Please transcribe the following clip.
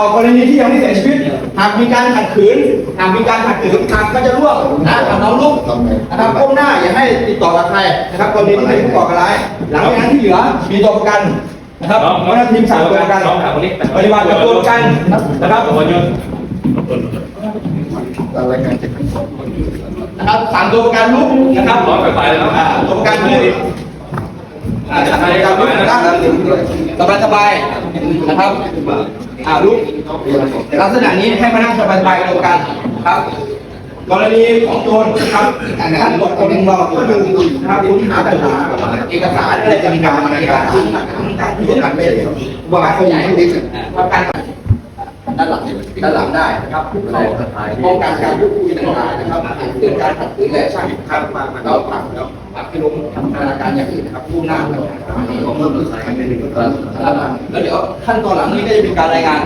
อกรณีที่ยังไม่เสียชีวิต หากมีการขัดขืน หากมีการขัดขืนหากก็จะร่วงนะกับน้องลูกนะครับก้มหน้าอย่าให้ติดต่อกับใครนะครับกรณีที่เป็นผู้ก่อการร้าย หลังจากนั้นที่เหลือมีตัวประกันนะครับน้องหัวหน้าทีมสั่งตัวประกันน้องถามคนนี้ปฏิบัติกับตัวประกันนะครับคนยนต์อะไรกันจะนะครับสั่งตัวประกันลุกนะครับร้อนไปไปแล้วอ่าตัวประกันลุก อ่าสั่งตัวปรกันลุกนะครับสบายสบายนะครับอ่าลุกลักษณะนี้ให้มานั่งสบายสบายกันกันครับ กรณีของโจรครับท่านบอกคนหนึ่งบอก็ดูนะครับคุณหาแต่หาเอกสารอะไรต่างๆในการคุณการที่จะไม่ได้ว่าเขาใหญ่ที่สุดว่าการด้านหลัง ด้านหลังได้นะครับป้องกันการยุบคุยต่างๆนะครับเกิดการขัดขืนและช่างครับมาแล้วผลักแล้วผลักให้ล้มทำอาการอย่างอื่นนะครับผู้หน้าแล้วแล้วเดี๋ยวขั้นตอนหลังนี้ก็จะเป็นการรายงาน